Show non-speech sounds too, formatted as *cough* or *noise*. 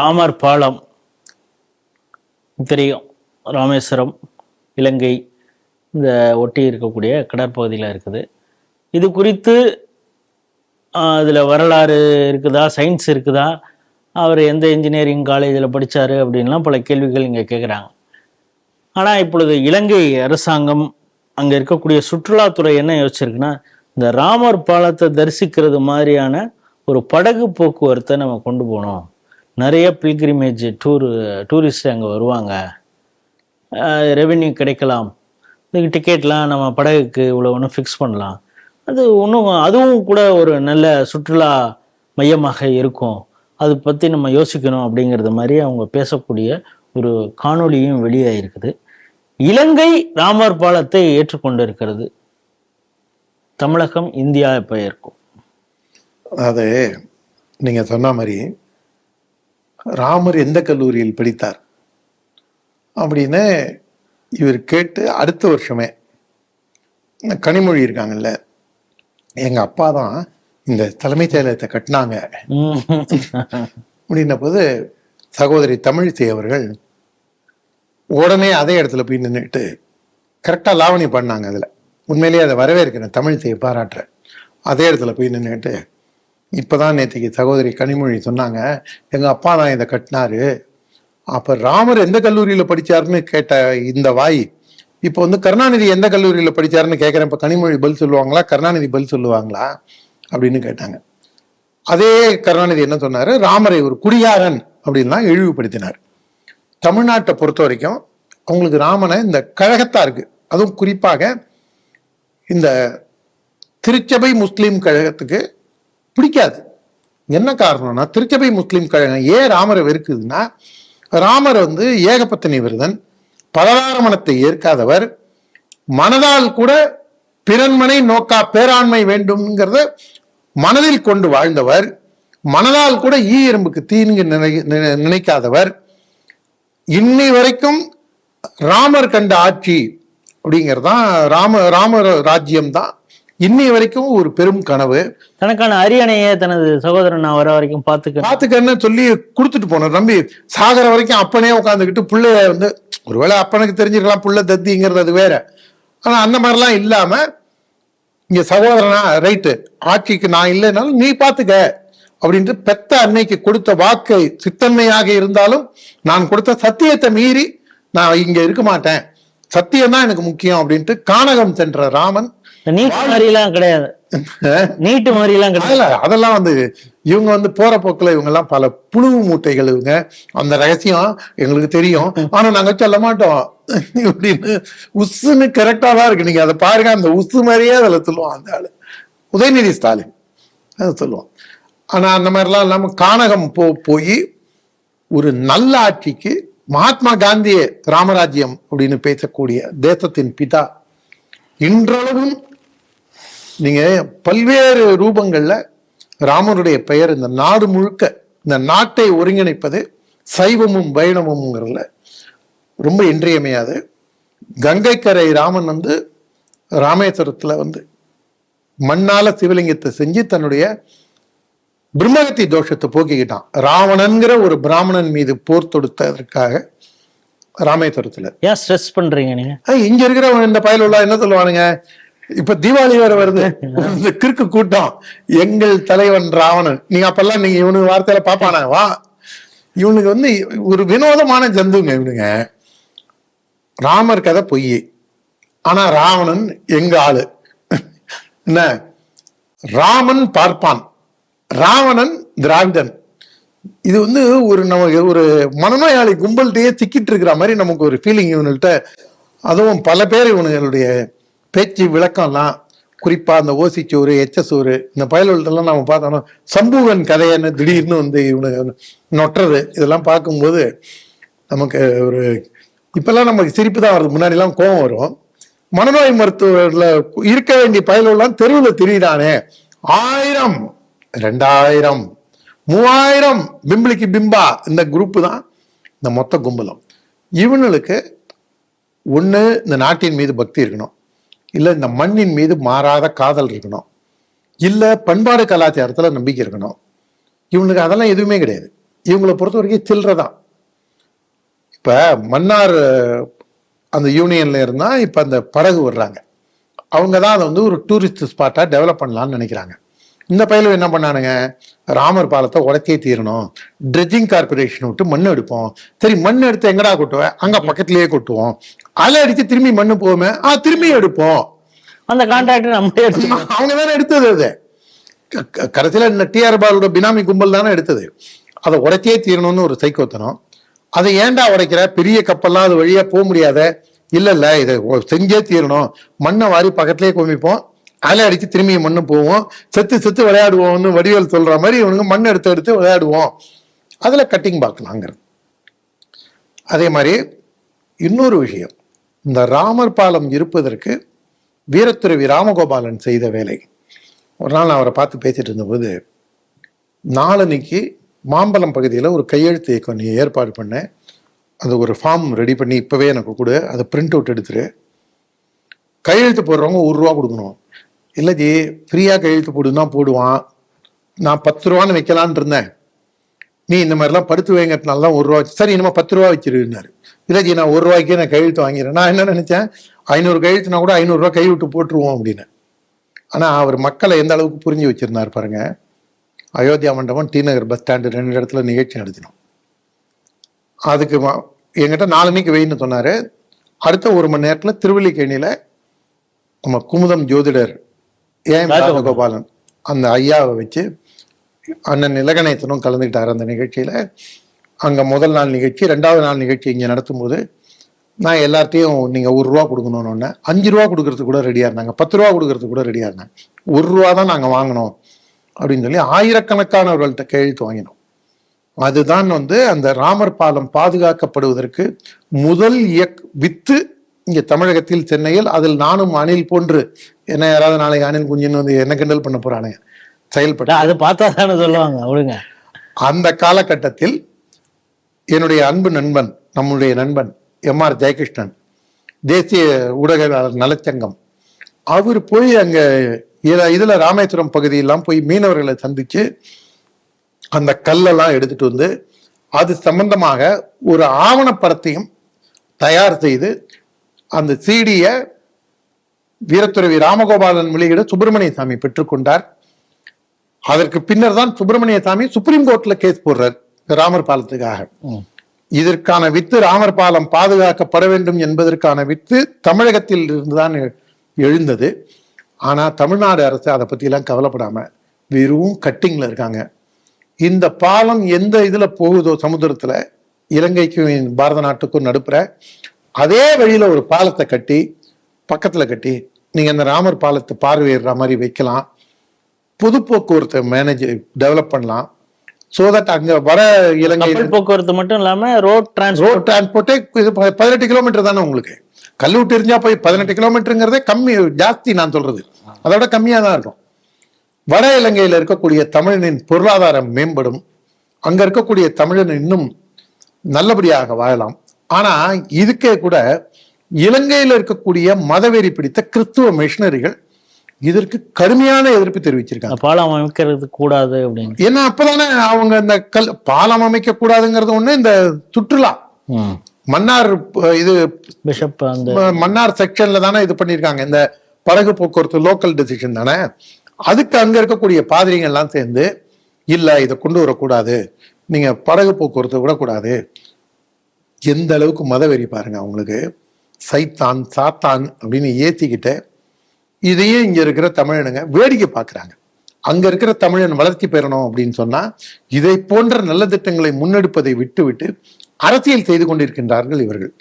ராமர் பாலம். தெரியும். ராமேஸ்வரம் இலங்கை இந்த ஒட்டி இருக்கக்கூடிய கடற்பகுதியில் இருக்குது. இது குறித்து அதில் வரலாறு இருக்குதா? சயின்ஸ் இருக்குதா? அவர் எந்த இன்ஜினியரிங் காலேஜில் படித்தார் அப்படின்லாம் பல கேள்விகள் இங்கே கேட்குறாங்க ஆனால் இப்பொழுது இலங்கை அரசாங்கம் அங்கே இருக்கக்கூடிய சுற்றுலாத்துறை என்ன யோசிச்சிருக்குன்னா இந்த ராமர் பாலத்தை தரிசிக்கிறது மாதிரியான ஒரு படகு போக்குவரத்தை நம்ம கொண்டு போகணும். நிறைய பில்கிரிமேஜ் டூரு டூரிஸ்ட் அங்கே வருவாங்க. ரெவென்யூ கிடைக்கலாம். இதுக்கு டிக்கெட்லாம் நம்ம படகுக்கு இவ்வளோ ஒன்று ஃபிக்ஸ் பண்ணலாம். அது ஒன்றும் அதுவும் கூட ஒரு நல்ல சுற்றுலா மையமாக இருக்கும். அது பற்றி நம்ம யோசிக்கணும் அப்படிங்கிறது மாதிரி அவங்க பேசக்கூடிய ஒரு காணொளியும் வெளியாயிருக்குது. இலங்கை ராமர் பாலத்தை ஏற்றுக்கொண்டு இருக்கிறது தமிழகம் இந்தியா இப்போ இருக்கும்? அது நீங்கள் சொன்ன மாதிரி ராமர் எந்த கல்லூரியில் படித்தார்? அப்படின்னு இவர் கேட்டு அடுத்த வருஷமே கனிமொழி இருக்காங்கல்ல எங்க அப்பா தான் இந்த தலைமை செயலகத்தை கட்டினாங்க. அப்படின்ன போது சகோதரி தமிழிசை அவர்கள் உடனே அதே இடத்துல போய் நின்றுட்டு கரெக்டாக லாவணி பண்ணாங்க அதில். உண்மையிலேயே அதை வரவேற்கிறேன் தமிழிசையை பாராட்டுறேன். அதே இடத்துல போய் நின்றுட்டு இப்போதான் நேற்றுக்கு சகோதரி கனிமொழி சொன்னாங்க எங்கள் அப்பா தான் இதை கட்டினாரு. அப்போ ராமர் எந்த கல்லூரியில் படிச்சாருன்னு கேட்ட இந்த வாய். இப்போ வந்து கருணாநிதி எந்த கல்லூரியில் படிச்சாருன்னு கேட்குறேன் இப்போ கனிமொழி பதில் சொல்லுவாங்களா? கருணாநிதி பதில் சொல்லுவாங்களா? அப்படின்னு கேட்டாங்க. அதே கருணாநிதி என்ன சொன்னார்? ராமரை ஒரு குடியாரன் அப்படின்லாம் இழிவுபடுத்தினார். தமிழ்நாட்டை பொறுத்த வரைக்கும் அவங்களுக்கு ராமனை இந்த கழகத்தாருக்கு அதுவும் குறிப்பாக இந்த திருச்சபை முஸ்லீம் கழகத்துக்கு பிடிக்காது. என்ன காரணம்னா திருச்சபை முஸ்லீம் கழகம் ஏன் ராமரை வெறுக்குதுன்னா ராமர் வந்து ஏகபத்தினி விரதன் பலதாரமணத்தை ஏற்காதவர் மனதால் கூட பிறன்மனை நோக்கா பேராண்மை வேண்டும்ங்கிறத மனதில் கொண்டு வாழ்ந்தவர் மனதால் கூட ஈ எறும்புக்கு தீங்கு நினை நினை- நினைக்காதவர். இன்னி வரைக்கும் ராமர் கண்ட ஆட்சி அப்படிங்கிறதான் ராம ராம ராஜ்யம் தான் இன்னி வரைக்கும் ஒரு பெரும் கனவு. தனக்கான அரியணையை தனது சகோதரன் நான் வர வரைக்கும் பார்த்துக்க பாத்துக்கன்னு சொல்லி கொடுத்துட்டு போனோம். நம்பி சாகர வரைக்கும் அப்பனே உட்காந்துக்கிட்டு புள்ளைய வந்து ஒருவேளை அப்பனுக்கு தெரிஞ்சிருக்கலாம் புள்ள தத்திங்கிறது அது வேற. ஆனா அந்த மாதிரிலாம் இல்லாம இங்க சகோதரனா ரைட்டு ஆட்சிக்கு நான் இல்லைனாலும் நீ பாத்துக்க அப்படின்ட்டு பெத்த அன்னைக்கு கொடுத்த வாக்கை சித்தன்மையாக இருந்தாலும் நான் கொடுத்த சத்தியத்தை மீறி நான் இங்க இருக்க மாட்டேன். சத்தியம் தான் எனக்கு முக்கியம் அப்படின்ட்டு கானகம் சென்ற ராமன் இந்த நீட் மாதிரிலாம் கிடையாது நீட்டு மாதிரிலாம் கிடையாது. அதெல்லாம் வந்து இவங்க வந்து போற போக்குல இவங்க எல்லாம் பல புழு மூட்டைகள் இவங்க. அந்த ரகசியம் எங்களுக்கு தெரியும். ஆனா நாங்க சொல்ல மாட்டோம். இப்படின்னு உஸ்ஸுன்னு கரெக்டா தான் இருக்கு. நீங்க அதை பாருங்க. அந்த உசு மாதிரியே அதுல சொல்லுவான் அந்த ஆளு. உதயநிதி ஸ்டாலின். அதை சொல்லுவான். ஆனா அந்த மாதிரிலாம் இல்லாம கானகம் போ போய் ஒரு நல்ல ஆட்சிக்கு மகாத்மா காந்தியே ராமராஜ்யம் அப்படின்னு பேசக்கூடிய தேசத்தின் பிதா. இன்றளவும் நீங்க பல்வேறு ரூபங்கள்ல ராமருடைய பெயர் இந்த நாடு முழுக்க இந்த நாட்டை ஒருங்கிணைப்பது சைவமும் வைணவமுங்கிறதுல ரொம்ப இன்றியமையாது. கங்கைக்கரை ராமன் வந்து ராமேஸ்வரத்துல வந்து மண்ணால சிவலிங்கத்தை செஞ்சு தன்னுடைய பிரம்மகத்தி தோஷத்தை போக்கிக்கிட்டான். ராவணன்கிற ஒரு பிராமணன் மீது போர் தொடுத்ததற்காக ராமேஸ்வரத்துல. ஏன் ஸ்ட்ரெஸ் பண்றீங்க நீங்க? இங்க இருக்கிறவன் இந்த பயல் உள்ள என்ன சொல்லுவானுங்க? இப்ப தீபாவளி வேற வருது. இந்த கிறுக்கு கூட்டம். எங்கள் தலைவன் ராவணன். நீங்க அப்பெல்லாம் நீங்க இவனுக்கு வார்த்தையில பாப்பானா வா. இவனுக்கு வந்து ஒரு வினோதமான ஜந்துங்க இவனுங்க. ராமர் கதை பொய். ஆனா ராவணன் எங்க ஆளு? என்ன? ராமன் பார்ப்பான். ராவணன் திராவிடன். இது வந்து ஒரு நமக்கு ஒரு மனநோயாளி கும்பல்கிட்டயே சிக்கிட்டு இருக்கிற மாதிரி நமக்கு ஒரு ஃபீலிங் இவனுகிட்ட. அதுவும் பல பேர் இவனுங்களுடைய பேச்சு விளக்கம்லாம் குறிப்பாக அந்த ஓசிச்சோறு எச்சசோறு இந்த பயலுள்ளதெல்லாம் நம்ம பார்த்தோம்னா சம்பூகன் கதையன்னு திடீர்னு வந்து இவனுக்கு நொட்டுறது இதெல்லாம் பார்க்கும்போது நமக்கு ஒரு இப்பெல்லாம் நமக்கு சிரிப்பு தான் வருது. முன்னாடிலாம் கோவம் வரும். மனநோய் மருத்துவர்ல இருக்க வேண்டிய பயலெல்லாம் தெருவில் திரியிறானே. ஆயிரம் ரெண்டாயிரம் மூவாயிரம் பிம்பிளிக்கு பிம்பா இந்த குரூப்பு தான் இந்த மொத்த கும்பலம். இவனுக்கு ஒன்று இந்த நாட்டின் மீது பக்தி இருக்கணும். இல்லை இந்த மண்ணின் மீது மாறாத காதல் இருக்கணும். இல்லை பண்பாடு கலாச்சாரத்தில் நம்பிக்கை இருக்கணும். இவனுக்கு அதெல்லாம் எதுவுமே கிடையாது. இவங்களை பொறுத்த வரைக்கும் சில்லறை இப்போ மன்னார் அந்த யூனியன்ல இருந்தால் இப்போ அந்த படகு விடுறாங்க. அவங்க தான் அதை வந்து ஒரு டூரிஸ்ட் ஸ்பாட்டாக டெவலப் பண்ணலான்னு நினைக்கிறாங்க. இந்த பயில என்ன பண்ணானுங்க? ராமர் பாலத்தை உடச்சே தீரணும். ட்ரெஜிங் கார்பரேஷன் விட்டு மண் எடுப்போம். சரி மண் எடுத்து எங்கடா கொட்டுவேன் அங்க பக்கத்துலயே கொட்டுவோம். அலை அடிச்சு திரும்பி மண்ணு போவோமே ஆ திரும்பி எடுப்போம். அந்த கான்ட்ராக்டர் எடுத்துக்கணும் *laughs* அவங்க தானே எடுத்தது அது. கடைசியில டிஆர் பாலோட பினாமி கும்பல் தானே எடுத்தது. அதை உடைச்சே தீரணும்னு ஒரு சைக்கோத்தனம். அதை ஏன்டா உடைக்கிற? பெரிய கப்பல்லாம் அது வழியா போக முடியாத. இல்ல இல்ல இதை செஞ்சே தீரணும். மண்ணை வாரி பக்கத்துலயே குமிப்போம் அலை அடிச்சு திரும்பி மண்ணு போவோம். செத்து செத்து விளையாடுவோம்னு வடிவேல் சொல்ற மாதிரி இவனுங்க மண் எடுத்து எடுத்து விளையாடுவோம். அதில் கட்டிங் பார்க்கலாங்கிறது அதே மாதிரி இன்னொரு விஷயம். இந்த ராமர் பாலம் இருப்பதற்கு வீரத்துறவி ராமகோபாலன் செய்த வேலை. ஒரு நாள் நான் அவரை பார்த்து பேசிட்டு இருந்தபோது நாளன்னைக்கு மாம்பலம் பகுதியில் ஒரு கையெழுத்து இயக்கம் நீ ஏற்பாடு பண்ணேன் அது ஒரு ஃபார்ம் ரெடி பண்ணி இப்போவே எனக்கு கொடு. அதை பிரிண்ட் அவுட் எடுத்துரு. கையெழுத்து போடுறவங்க ஒரு ரூபா கொடுக்கணும். இல்லை ஜி ஃப்ரீயாக கையெழுத்து போடுன்னா போடுவான். நான் பத்து ரூபான்னு வைக்கலான்னு இருந்தேன். நீ இந்த மாதிரிலாம் படுத்து வைங்கிறதுனாலதான் ஒரு ரூபா சரி இனிமே பத்து ரூபா வச்சிருந்தாரு இல்லை ஜி நான் ஒரு ரூபாய்க்கே நான் கையெழுத்து வாங்கிறேன் நான் என்ன நினைச்சேன்? ஐநூறு கையெழுத்துனா கூட ஐநூறுரூவா கை விட்டு போட்டுருவோம் அப்படின்னு. ஆனால் அவர் மக்களை எந்த அளவுக்கு புரிஞ்சு வச்சிருந்தார் பாருங்க. அயோத்தியா மண்டபம் டி நகர் பஸ் ஸ்டாண்டு ரெண்டு இடத்துல நிகழ்ச்சி நடத்தினோம். அதுக்கு மா எங்கிட்ட நாலு நாலனைக்கு வெயின்னு சொன்னார். அடுத்த ஒரு மணி நேரத்தில் திருவல்லிக்கேணியில் நம்ம குமுதம் ஜோதிடர் ஏன் ராஜகோபாலன். ராஜகோபாலன் அந்த ஐயாவை வச்சு அண்ணன் இலகணேசனும் கலந்துக்கிட்டார் அந்த நிகழ்ச்சியில். அங்கே முதல் நாள் நிகழ்ச்சி ரெண்டாவது நாள் நிகழ்ச்சி இங்கே நடத்தும்போது நான் எல்லார்ட்டையும் நீங்கள் ஒரு ரூபா கொடுக்கணும்னு அஞ்சு ரூபா கொடுக்கறதுக்கு கூட ரெடியாக இருந்தாங்க. பத்து ரூபா கொடுக்கறதுக்கு கூட ரெடியாக இருந்தாங்க. ஒரு ரூபா தான் நாங்கள் வாங்கினோம் அப்படின்னு சொல்லி ஆயிரக்கணக்கானவர்கள்ட்ட கையெழுத்து வாங்கினோம் அதுதான் வந்து அந்த ராமர் பாலம் பாதுகாக்கப்படுவதற்கு முதல் இயக் வித்து இங்க தமிழகத்தில் சென்னையில் அதில் நானும் அணில் போன்று என்ன யாராவது நாளைக்கு அணில் குஞ்சுன்னு வந்து என்ன கிண்டல் பண்ண போறானுங்க செயல்பட்ட. அது பார்த்தா தானே சொல்லுவாங்க விடுங்க. அந்த காலகட்டத்தில் என்னுடைய அன்பு நண்பன் நம்முடைய நண்பன் எம் ஆர் ஜெயகிருஷ்ணன் தேசிய ஊடகவியலாளர் நலச்சங்கம் அவர் போய் அங்க இதுல இதுல ராமேஸ்வரம் பகுதியெல்லாம் போய் மீனவர்களை சந்திச்சு அந்த கல்லெல்லாம் எடுத்துட்டு வந்து அது சம்பந்தமாக ஒரு ஆவணப்படத்தையும் தயார் செய்து அந்த சீடிய வீரத்துறவி ராமகோபாலன் வெளியிட சுப்பிரமணிய சாமி பெற்றுக்கொண்டார் அதற்கு பின்னர் தான் சுப்பிரமணிய சாமி சுப்ரீம் கோர்ட்ல கேஸ் போடுறார் ராமர் பாலத்துக்காக. இதற்கான வித்து ராமர் பாலம் பாதுகாக்கப்பட வேண்டும் என்பதற்கான வித்து தமிழகத்தில் இருந்துதான் எழுந்தது. ஆனா தமிழ்நாடு அரசு அதை பத்தி எல்லாம் கவலைப்படாம வெறும் கட்டிங்ல இருக்காங்க. இந்த பாலம் எந்த இதுல போகுதோ சமுத்திரத்துல இலங்கைக்கும் பாரத நாட்டுக்கும் நடுப்புற அதே வழியில ஒரு பாலத்தை கட்டி பக்கத்துல கட்டி நீங்க அந்த ராமர் பாலத்தை பார்வையிடுற மாதிரி வைக்கலாம். பொது போக்குவரத்தை மேனேஜ் டெவலப் பண்ணலாம். சோ தட் அங்க வர இலங்கை போக்குவரத்து மட்டும் இல்லாம ரோட் டிரான்ஸ்போர்ட் ரோட் டிரான்ஸ்போர்ட்டே இது பதினெட்டு கிலோமீட்டர் தானே உங்களுக்கு. கல்லூட்டு எரிஞ்சா போய் பதினெட்டு கிலோமீட்டருங்கிறதே கம்மி ஜாஸ்தி நான் சொல்றது. அதோட கம்மியா தான் இருக்கும். வட இலங்கையில இருக்கக்கூடிய தமிழனின் பொருளாதாரம் மேம்படும். அங்க இருக்கக்கூடிய தமிழன் இன்னும் நல்லபடியாக வாழலாம். ஆனா இதுக்கே கூட இலங்கையில இருக்கக்கூடிய மதவெறி பிடித்த கிறிஸ்துவ மிஷனரிகள் இதற்கு கடுமையான எதிர்ப்பு தெரிவிச்சிருக்காங்க. பாலம் அமைக்கிறது கூடாது அப்படின்னு. ஏன்னா அப்பதானே அவங்க இந்த கல் பாலம் அமைக்க கூடாதுங்கிறது ஒண்ணு இந்த சுற்றுலா. மன்னார் இது பிஷப் மன்னார் செக்ஷன்ல தானே இது பண்ணிருக்காங்க இந்த படகு போக்குவரத்து லோக்கல் டெசிஷன் தானே. அதுக்கு அங்க இருக்கக்கூடிய பாதிரிங்க எல்லாம் சேர்ந்து இல்ல இதை கொண்டு வரக்கூடாது. நீங்க படகு போக்குவரத்து விடக்கூடாது. எந்த அளவுக்கு மதவெறி பாருங்க அவங்களுக்கு. சைத்தான் சாத்தான் அப்படின்னு ஏத்திக்கிட்டு இதையும் இங்க இருக்கிற தமிழனுங்க வேடிக்கை பார்க்குறாங்க அங்க இருக்கிற தமிழன் வளர்ச்சி பெறணும் அப்படின்னு சொன்னா இதை போன்ற நல்ல திட்டங்களை முன்னெடுப்பதை விட்டுவிட்டு அரசியல் செய்து கொண்டிருக்கின்றார்கள் இவர்கள்.